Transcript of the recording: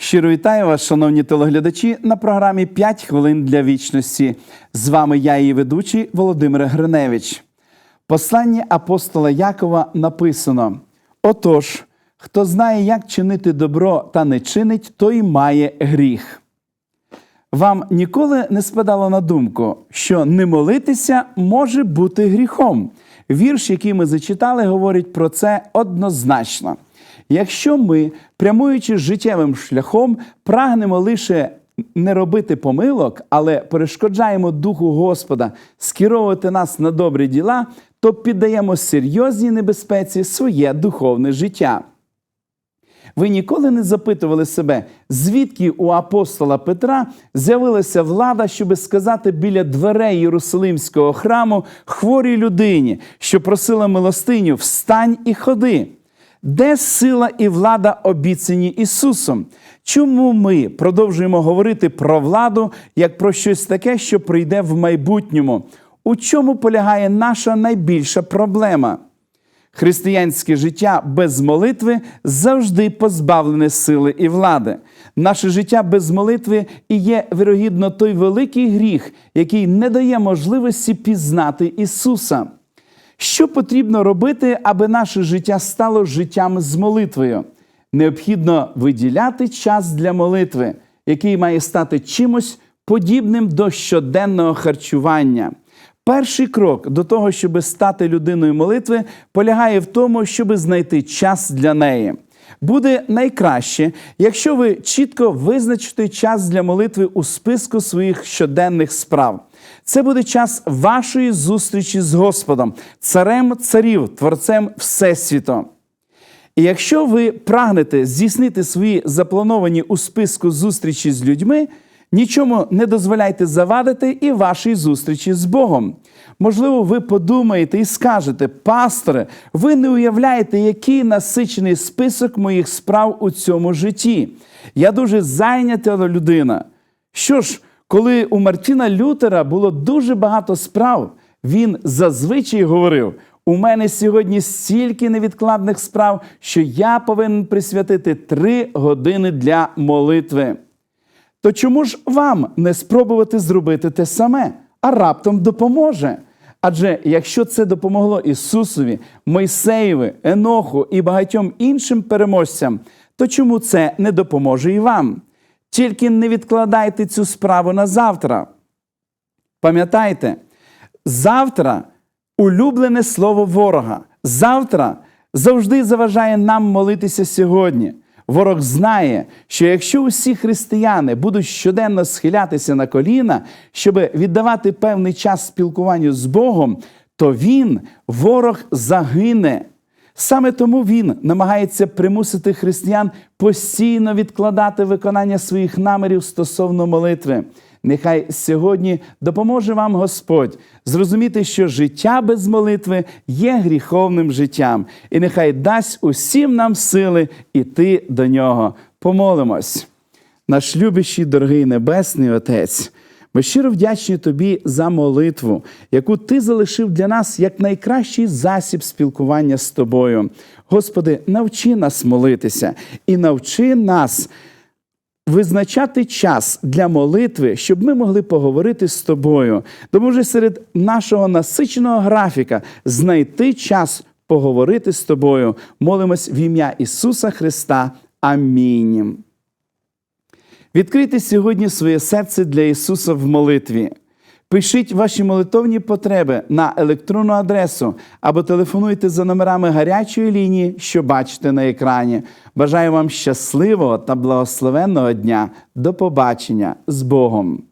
Щиро вітаю вас, шановні телеглядачі, на програмі «5 хвилин для вічності. З вами я, її ведучий Володимир Гриневич. Послання апостола Якова написано: Отож, хто знає, як чинити добро та не чинить, той має гріх. Вам ніколи не спадало на думку, що не молитися може бути гріхом. Вірш, який ми зачитали, говорить про це однозначно. Якщо ми, прямуючи життєвим шляхом, прагнемо лише не робити помилок, але перешкоджаємо Духу Господа скеровувати нас на добрі діла, то піддаємо серйозній небезпеці своє духовне життя. Ви ніколи не запитували себе, звідки у апостола Петра з'явилася влада, щоби сказати біля дверей Єрусалимського храму хворій людині, що просила милостиню, встань і ходи. Де сила і влада обіцяні Ісусом? Чому ми продовжуємо говорити про владу як про щось таке, що прийде в майбутньому? У чому полягає наша найбільша проблема? Християнське життя без молитви завжди позбавлене сили і влади. Наше життя без молитви і є, вірогідно, той великий гріх, який не дає можливості пізнати Ісуса. Що потрібно робити, аби наше життя стало життям з молитвою? Необхідно виділяти час для молитви, який має стати чимось подібним до щоденного харчування. Перший крок до того, щоб стати людиною молитви, полягає в тому, щоб знайти час для неї. Буде найкраще, якщо ви чітко визначите час для молитви у списку своїх щоденних справ. Це буде час вашої зустрічі з Господом, царем царів, творцем Всесвіту. І якщо ви прагнете здійснити свої заплановані у списку зустрічі з людьми, нічому не дозволяйте завадити і вашій зустрічі з Богом. Можливо, ви подумаєте і скажете, пасторе, ви не уявляєте, який насичений список моїх справ у цьому житті. Я дуже зайнята людина. Що ж, коли у Мартіна Лютера було дуже багато справ, він зазвичай говорив: у мене сьогодні стільки невідкладних справ, що я повинен присвятити три години для молитви. То чому ж вам не спробувати зробити те саме, а раптом допоможе? Адже якщо це допомогло Ісусові, Мойсеєві, Еноху і багатьом іншим переможцям, то чому це не допоможе і вам? Тільки не відкладайте цю справу на завтра. Пам'ятайте, завтра улюблене слово ворога. Завтра завжди заважає нам молитися сьогодні. Ворог знає, що якщо усі християни будуть щоденно схилятися на коліна, щоб віддавати певний час спілкуванню з Богом, то він, ворог, загине. Саме тому він намагається примусити християн постійно відкладати виконання своїх намірів стосовно молитви. Нехай сьогодні допоможе вам Господь зрозуміти, що життя без молитви є гріховним життям, і нехай дасть усім нам сили іти до нього. Помолимось. Наш любящий, дорогий Небесний Отець. Ми щиро вдячні тобі за молитву, яку ти залишив для нас як найкращий засіб спілкування з тобою. Господи, навчи нас молитися і навчи нас визначати час для молитви, щоб ми могли поговорити з тобою. Допоможи серед нашого насиченого графіка знайти час поговорити з тобою. Молимось в ім'я Ісуса Христа. Амінь. Відкрийте сьогодні своє серце для Ісуса в молитві. Пишіть ваші молитовні потреби на електронну адресу або телефонуйте за номерами гарячої лінії, що бачите на екрані. Бажаю вам щасливого та благословенного дня. До побачення з Богом!